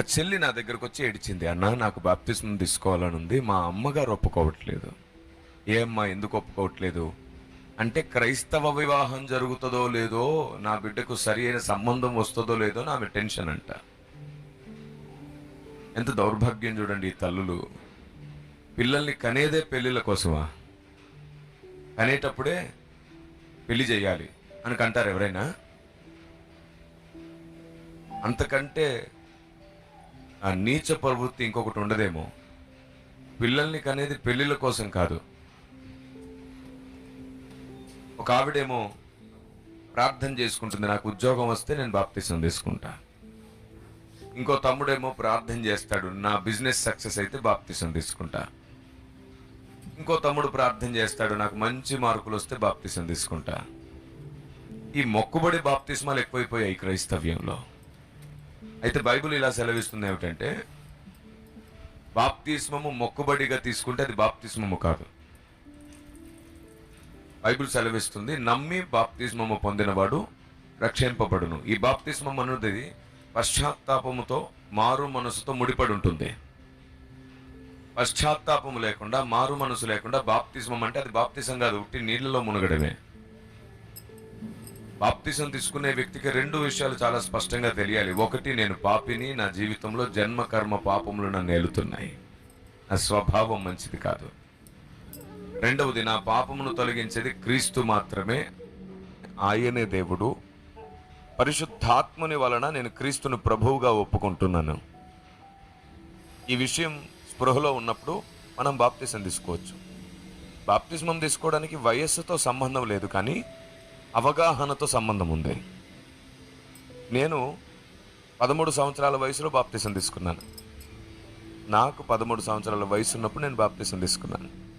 ఒక చెల్లి నా దగ్గరకు వచ్చి ఏడిచింది అన్న నాకు బాప్తిస్మం తీసుకోవాలని ఉంది మా అమ్మగారు ఒప్పుకోవట్లేదు. ఏ అమ్మ ఎందుకు ఒప్పుకోవట్లేదు? అంటే క్రైస్తవ వివాహం జరుగుతుందో లేదో నా బిడ్డకు సరి అయిన సంబంధం వస్తుందో లేదో నా టెన్షన్ అంట. ఎంత దౌర్భాగ్యం చూడండి ఈ తల్లులు. పిల్లల్ని కనేదే పెళ్ళిళ్ళ కోసమా? కనేటప్పుడే పెళ్ళి చేయాలి. అని కంటారు ఎవరైనా? అంతకంటే ఆ నీచ ప్రవృత్తి ఇంకొకటి ఉండదేమో. పిల్లల్ని కనేది పెళ్ళిళ్ళ కోసం కాదు. ఒక ఆవిడేమో ప్రార్థన చేసుకుంటుంది నాకు ఉద్యోగం వస్తే నేను బాప్తిసం తీసుకుంటా. ఇంకో తమ్ముడేమో ప్రార్థన చేస్తాడు నా బిజినెస్ సక్సెస్ అయితే బాప్తిసం తీసుకుంటా. ఇంకో తమ్ముడు ప్రార్థన చేస్తాడు నాకు మంచి మార్కులు వస్తే బాప్తిసం తీసుకుంటా. ఈ మొక్కుబడి బాప్తిస్మాలు ఎక్కువైపోయాయి క్రైస్తవ్యంలో. అయితే బైబిల్ ఇలా సెలవిస్తుంది ఏమిటంటే బాప్తిస్మము మొక్కుబడిగా తీసుకుంటే అది బాప్తిస్మము కాదు. బైబిల్ సెలవిస్తుంది నమ్మి బాప్తిస్మము పొందినవాడు రక్షింపబడును. ఈ బాప్తిస్మం అన్నది పశ్చాత్తాపముతో మారు మనసుతో ముడిపడి ఉంటుంది. పశ్చాత్తాపము లేకుండా మారు మనసు లేకుండా బాప్తిస్మం అంటే అది బాప్తిసం కాదు ఉట్టి నీళ్ళలో మునగడమే. బాప్తిసం తీసుకునే వ్యక్తికి రెండు విషయాలు చాలా స్పష్టంగా తెలియాలి. ఒకటి నేను పాపిని నా జీవితంలో జన్మ కర్మ పాపములు నన్ను ఏలుతున్నాయి. నా స్వభావం మంచిది కాదు. రెండవది నా పాపమును తొలగించేది క్రీస్తు మాత్రమే. ఆయనే దేవుడు. పరిశుద్ధాత్ముని వలన నేను క్రీస్తును ప్రభువుగా ఒప్పుకుంటున్నాను. ఈ విషయం స్పృహలో ఉన్నప్పుడు మనం బాప్తిసం తీసుకోవచ్చు. బాప్తిస్మం తీసుకోవడానికి వయస్సుతో సంబంధం లేదు కానీ అవగాహనతో సంబంధం ఉంది. నేను పదమూడు సంవత్సరాల వయసులో బాప్తిసం తీసుకున్నాను. నాకు పదమూడు సంవత్సరాల వయసు ఉన్నప్పుడు నేను బాప్తిసం తీసుకున్నాను.